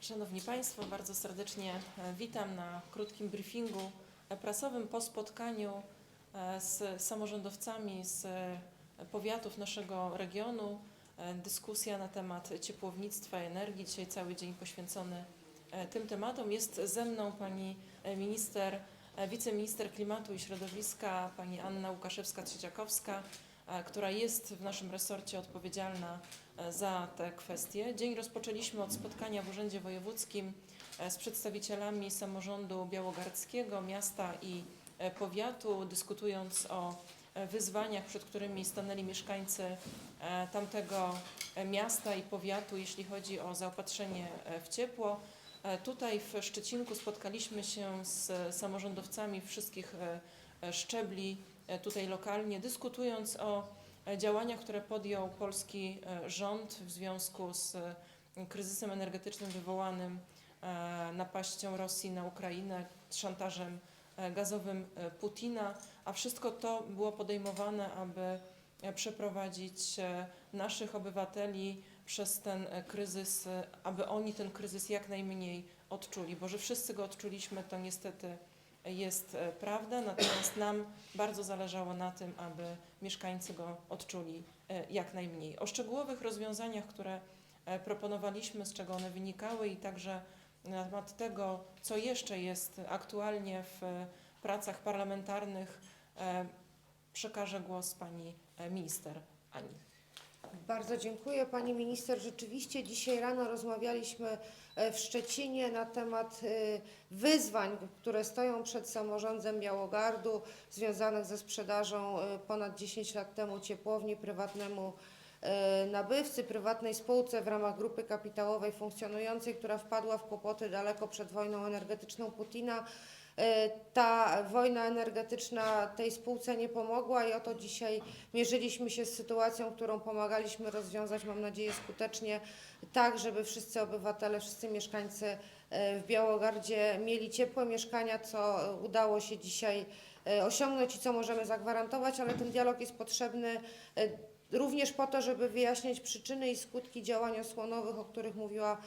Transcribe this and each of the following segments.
Szanowni Państwo, bardzo serdecznie e, witam na krótkim briefingu e, prasowym po spotkaniu e, z samorządowcami z powiatów naszego regionu. Dyskusja na temat ciepłownictwa i energii. Dzisiaj cały dzień poświęcony tym tematom. Jest ze mną pani minister, wiceminister klimatu i środowiska, pani Anna Łukaszewska-Trzeciakowska, która jest w naszym resorcie odpowiedzialna za te kwestie. Dzień rozpoczęliśmy od spotkania w Urzędzie Wojewódzkim e, z przedstawicielami samorządu białogardzkiego, miasta i e, powiatu, dyskutując o e, wyzwaniach, przed którymi stanęli mieszkańcy e, tamtego e, miasta i powiatu, jeśli chodzi o zaopatrzenie e, w ciepło. E, Tutaj w Szczecinku spotkaliśmy się z samorządowcami wszystkich e, e, szczebli e, tutaj lokalnie, dyskutując o e, działaniach, które podjął polski e, rząd w związku z e, kryzysem energetycznym wywołanym napaścią Rosji na Ukrainę, szantażem gazowym Putina, a wszystko to było podejmowane, aby przeprowadzić naszych obywateli przez ten kryzys, aby oni ten kryzys jak najmniej odczuli, bo że wszyscy go odczuliśmy, to niestety jest e, prawda, natomiast nam bardzo zależało na tym, aby mieszkańcy go odczuli e, jak najmniej. O szczegółowych rozwiązaniach, które e, proponowaliśmy, z czego one wynikały i także na temat tego, co jeszcze jest aktualnie w pracach parlamentarnych, przekażę głos pani minister Ani. Bardzo dziękuję Pani Minister. Rzeczywiście dzisiaj rano rozmawialiśmy e, w Szczecinie na temat e, wyzwań, które stoją przed samorządem Białogardu związanych ze sprzedażą e, ponad 10 lat temu ciepłowni prywatnemu nabywcy, prywatnej spółce w ramach grupy kapitałowej funkcjonującej, która wpadła w kłopoty daleko przed wojną energetyczną Putina. E, Ta wojna energetyczna tej spółce nie pomogła i oto dzisiaj mierzyliśmy się z sytuacją, którą pomagaliśmy rozwiązać, mam nadzieję, skutecznie, tak, żeby wszyscy obywatele, wszyscy mieszkańcy e, w Białogardzie mieli ciepłe mieszkania, co udało się dzisiaj e, osiągnąć i co możemy zagwarantować, ale ten dialog jest potrzebny również po to, żeby wyjaśniać przyczyny i skutki działań osłonowych, o których mówiła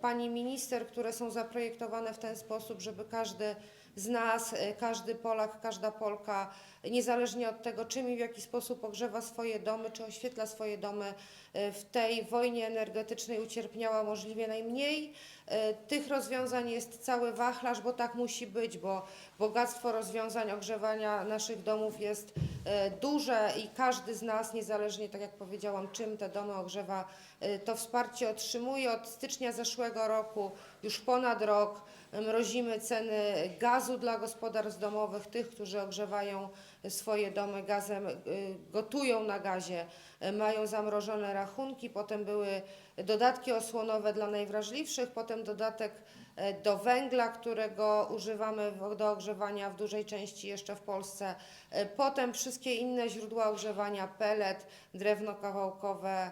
pani minister, które są zaprojektowane w ten sposób, żeby każdy z nas, e, każdy Polak, każda Polka, niezależnie od tego, czym i w jaki sposób ogrzewa swoje domy, czy oświetla swoje domy, e, w tej wojnie energetycznej ucierpiała możliwie najmniej. E, Tych rozwiązań jest cały wachlarz, bo tak musi być, bo bogactwo rozwiązań ogrzewania naszych domów jest duże i każdy z nas, niezależnie, tak jak powiedziałam, czym te domy ogrzewa, to wsparcie otrzymuje. Od stycznia zeszłego roku, już ponad rok, mrozimy ceny gazu dla gospodarstw domowych, tych, którzy ogrzewają swoje domy gazem, y, gotują na gazie, y, mają zamrożone rachunki, potem były dodatki osłonowe dla najwrażliwszych, potem dodatek y, do węgla, którego używamy do ogrzewania w dużej części jeszcze w Polsce, potem wszystkie inne źródła ogrzewania, pelet, drewno kawałkowe,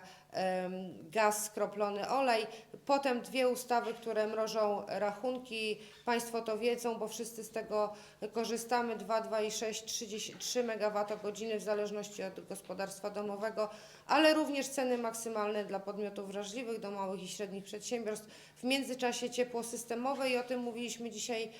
gaz skroplony, olej, potem dwie ustawy, które mrożą rachunki, Państwo to wiedzą, bo wszyscy z tego korzystamy, 2, 2,6, 3 MWh w zależności od gospodarstwa domowego, ale również ceny maksymalne dla podmiotów wrażliwych, do małych i średnich przedsiębiorstw. W międzyczasie ciepło systemowe i o tym mówiliśmy dzisiaj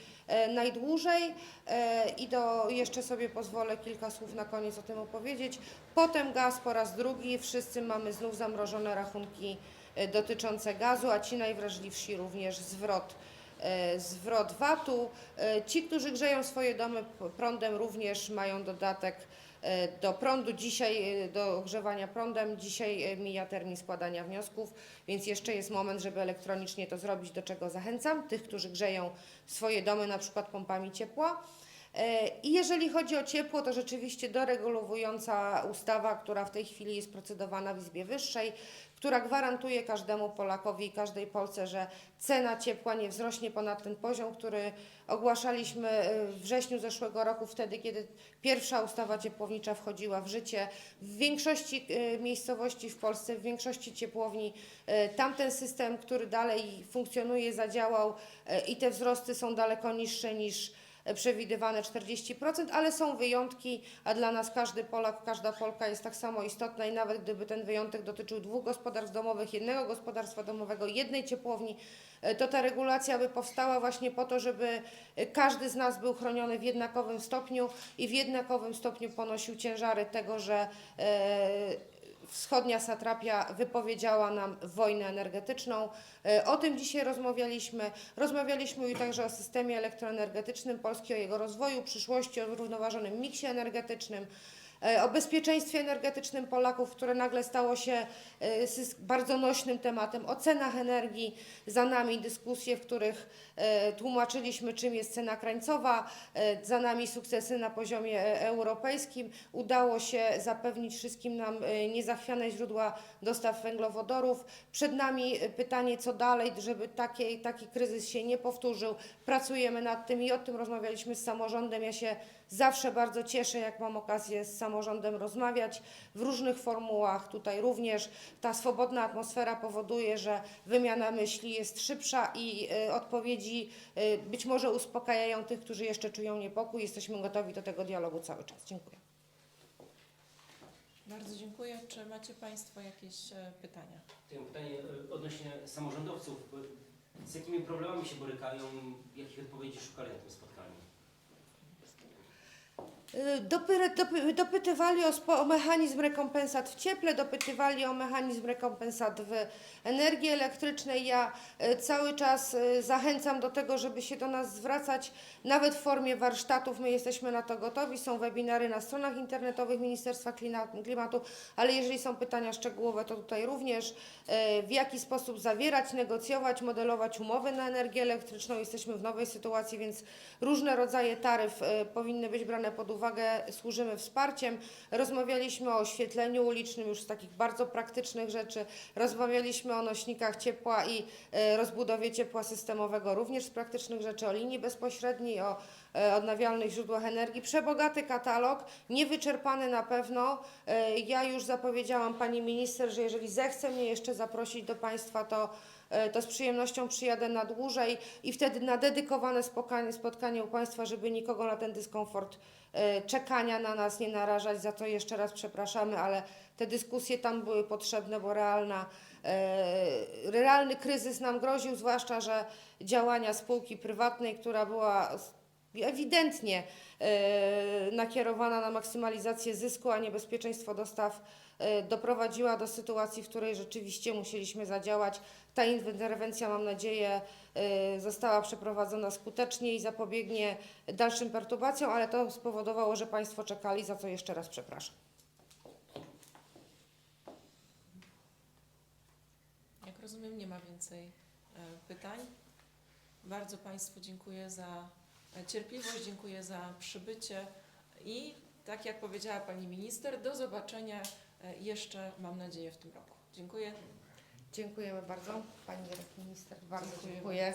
najdłużej e, i do, jeszcze sobie pozwolę kilka słów na koniec o tym opowiedzieć. Potem gaz po raz drugi, wszyscy mamy znów zamrożone rachunki e, dotyczące gazu, a ci najwrażliwsi również zwrot e, zwrot VAT-u. E, Ci, którzy grzeją swoje domy prądem również mają dodatek e, do prądu. Dzisiaj e, do ogrzewania prądem, dzisiaj e, mija termin składania wniosków, więc jeszcze jest moment, żeby elektronicznie to zrobić, do czego zachęcam tych, którzy grzeją swoje domy na przykład pompami ciepła. E, I jeżeli chodzi o ciepło, to rzeczywiście doregulowująca ustawa, która w tej chwili jest procedowana w Izbie Wyższej, która gwarantuje każdemu Polakowi i każdej Polce, że cena ciepła nie wzrośnie ponad ten poziom, który ogłaszaliśmy e, w wrześniu zeszłego roku, wtedy kiedy pierwsza ustawa ciepłownicza wchodziła w życie. W większości e, miejscowości w Polsce, w większości ciepłowni tamten system, który dalej funkcjonuje, zadziałał i te wzrosty są daleko niższe niż przewidywane 40%, ale są wyjątki, a dla nas każdy Polak, każda Polka jest tak samo istotna i nawet gdyby ten wyjątek dotyczył dwóch gospodarstw domowych, jednego gospodarstwa domowego, jednej ciepłowni, e, to ta regulacja by powstała właśnie po to, żeby e, każdy z nas był chroniony w jednakowym stopniu i w jednakowym stopniu ponosił ciężary tego, że e, wschodnia satrapia wypowiedziała nam wojnę energetyczną. E, O tym dzisiaj rozmawialiśmy. Rozmawialiśmy także o systemie elektroenergetycznym Polski, o jego rozwoju, przyszłości, o zrównoważonym miksie energetycznym. E, O bezpieczeństwie energetycznym Polaków, które nagle stało się e, bardzo nośnym tematem, o cenach energii. Za nami dyskusje, w których e, tłumaczyliśmy, czym jest cena krańcowa, za nami sukcesy na poziomie europejskim. Udało się zapewnić wszystkim nam niezachwiane źródła dostaw węglowodorów. Przed nami pytanie, co dalej, żeby taki, taki kryzys się nie powtórzył. Pracujemy nad tym i o tym rozmawialiśmy z samorządem. Ja się zawsze bardzo cieszę, jak mam okazję z samorządem rozmawiać w różnych formułach. Tutaj również ta swobodna atmosfera powoduje, że wymiana myśli jest szybsza i e, odpowiedzi e, być może uspokajają tych, którzy jeszcze czują niepokój. Jesteśmy gotowi do tego dialogu cały czas. Dziękuję. Bardzo dziękuję. Czy macie Państwo jakieś e, pytania? To ja mam pytanie e, odnośnie samorządowców. bo Z jakimi problemami się borykają? Jakich odpowiedzi szukali na tym spotkaniu? Dopy, dopy, dopytywali o, spo, o mechanizm rekompensat w cieple, dopytywali o mechanizm rekompensat w energii elektrycznej. Ja y, cały czas y, zachęcam do tego, żeby się do nas zwracać, nawet w formie warsztatów. My jesteśmy na to gotowi. Są webinary na stronach internetowych Ministerstwa Klimatu, ale jeżeli są pytania szczegółowe, to tutaj również y, w jaki sposób zawierać, negocjować, modelować umowy na energię elektryczną. Jesteśmy w nowej sytuacji, więc różne rodzaje taryf powinny być brane pod uwagę. Służymy wsparciem. Rozmawialiśmy o oświetleniu ulicznym już z takich bardzo praktycznych rzeczy. Rozmawialiśmy o nośnikach ciepła i y, rozbudowie ciepła systemowego również z praktycznych rzeczy, o linii bezpośredniej, o y, odnawialnych źródłach energii. Przebogaty katalog, niewyczerpany na pewno. Y, Ja już zapowiedziałam Pani Minister, że jeżeli zechce mnie jeszcze zaprosić do Państwa, to E, to z przyjemnością przyjadę na dłużej i wtedy na dedykowane spotkanie, spotkanie u Państwa, żeby nikogo na ten dyskomfort e, czekania na nas nie narażać. Za to jeszcze raz przepraszamy, ale te dyskusje tam były potrzebne, bo realna, e, realny kryzys nam groził, zwłaszcza, że działania spółki prywatnej, która była ewidentnie e, nakierowana na maksymalizację zysku, a nie bezpieczeństwo dostaw, e, doprowadziła do sytuacji, w której rzeczywiście musieliśmy zadziałać. Ta interwencja, mam nadzieję, y, została przeprowadzona skutecznie i zapobiegnie dalszym perturbacjom, ale to spowodowało, że Państwo czekali, za co jeszcze raz przepraszam. Jak rozumiem, nie ma więcej e, pytań. Bardzo Państwu dziękuję za e, cierpliwość, dziękuję za przybycie i tak jak powiedziała Pani Minister, do zobaczenia e, jeszcze, mam nadzieję, w tym roku. Dziękuję. Dziękujemy bardzo. Pani Minister, bardzo Dziękuję dziękuję.